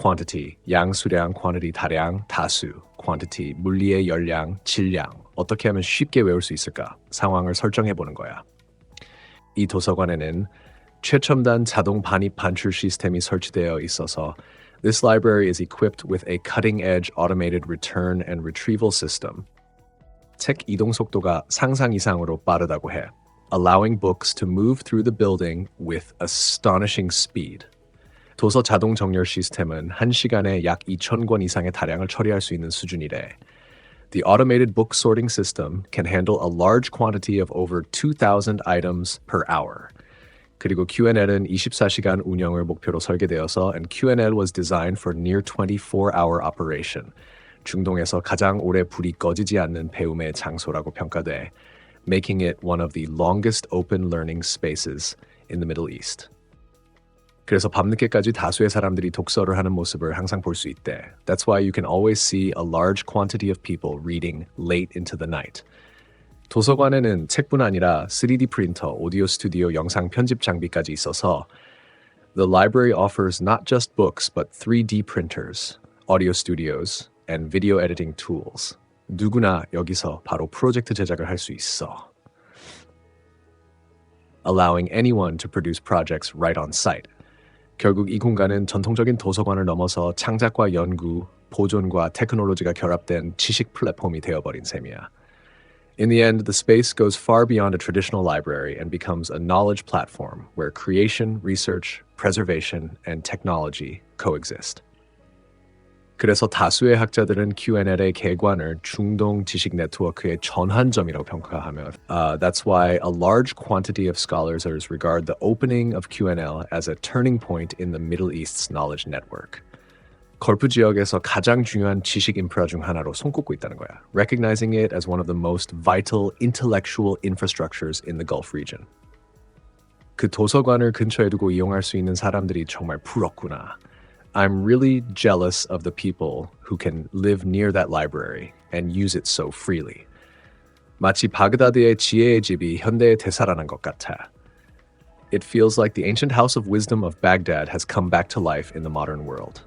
quantity, 양, 수량, quantity, 다량, 다수, quantity, 물리의 열량, 질량. 어떻게 하면 쉽게 외울 수 있을까? 상황을 설정해 보는 거야. 이 도서관에는 최첨단 자동 반입 반출 시스템이 설치되어 있어서 this library is equipped with a cutting-edge automated return and retrieval system. 책 이동 속도가 상상 이상으로 빠르다고 해. allowing books to move through the building with astonishing speed. 도서 자동 정렬 시스템은 1시간에 약 2,000권 이상의 다량을 처리할 수 있는 수준이래. The automated book sorting system can handle a large quantity of over 2,000 items per hour. 그리고 QNL은 24시간 운영을 목표로 설계되어서 and QNL was designed for near 24-hour operation. 중동에서 가장 오래 불이 꺼지지 않는 배움의 장소라고 평가돼, making it one of the longest open learning spaces in the Middle East. 그래서 밤늦게까지 다수의 사람들이 독서를 하는 모습을 항상 볼 수 있대. That's why you can always see a large quantity of people reading late into the night. 도서관에는 책뿐 아니라 3D 프린터, 오디오 스튜디오, 영상 편집 장비까지 있어서 The library offers not just books but 3D printers, audio studios, and video editing tools. 누구나 여기서 바로 프로젝트 제작을 할 수 있어. Allowing anyone to produce projects right on site. 결국 이 공간은 전통적인 도서관을 넘어서 창작과 연구, 보존과 테크놀로지가 결합된 지식 플랫폼이 되어버린 셈이야. In the end, the space goes far beyond a traditional library and becomes a knowledge platform where creation, research, preservation, and technology coexist. 그래서 다수의 학자들은 QNL의 개관을 중동 지식 네트워크의 전환점이라고 평가하며 uh, that's why a large quantity of scholars regard the opening of QNL as a turning point in the Middle East's knowledge network. 걸프 지역에서 가장 중요한 지식 인프라 중 하나로 손꼽고 있다는 거야. Recognizing it as one of the most vital intellectual infrastructures in the Gulf region. 그 도서관을 근처에 두고 이용할 수 있는 사람들이 정말 부럽구나. I'm really jealous of the people who can live near that library and use it so freely. 마치 바그다드의 지혜의 집이 현대에 되살아난 것 같아. It feels like the ancient house of wisdom of Baghdad has come back to life in the modern world.